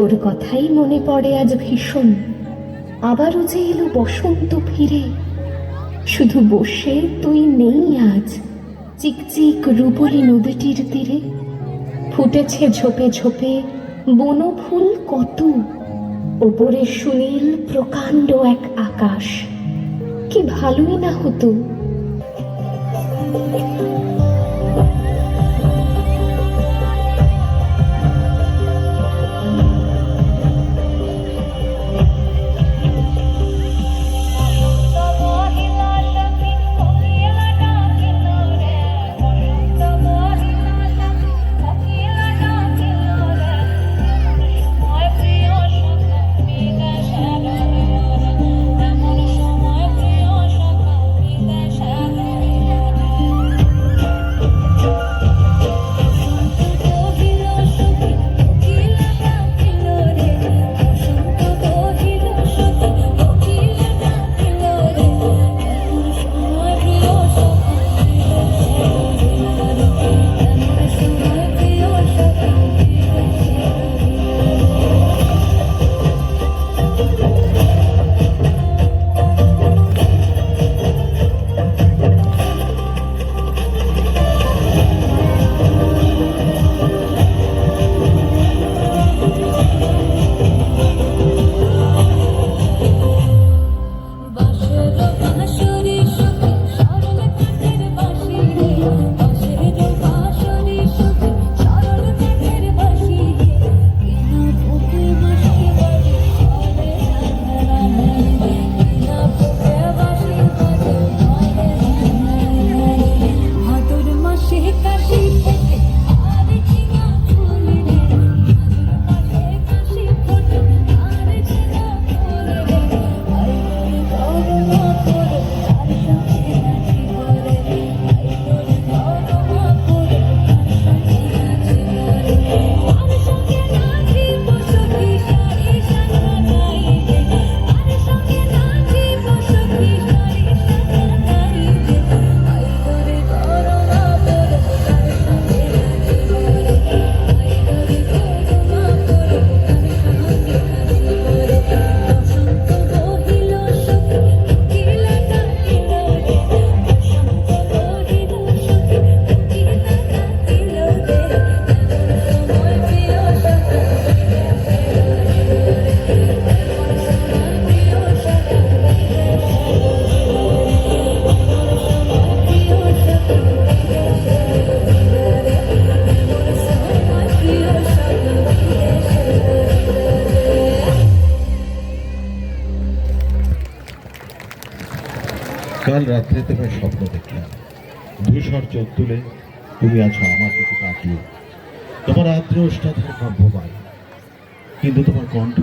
তোর কথাই মনে পড়ে আজ ভীষণ। আবারও যে এলো বসন্ত ফিরে। শুধু বসে তুই নেই আজ। চিকচিক রূপলি নদীটির তীরে। ফুটেছে ঝোপে ঝোপে বন ফুল কত। ওপরে সুনীল প্রকাণ্ড এক আকাশ। কি ভালোই না হতো। কাল রাত্রে তোমার স্বপ্ন দেখলাম। ধূসর চোখ তুলে তুমি আছো আমার দিকে তাকিয়ে। তোমার আদ্র ওষ্ঠাধর কাব্যবান কিন্তু তোমার কণ্ঠ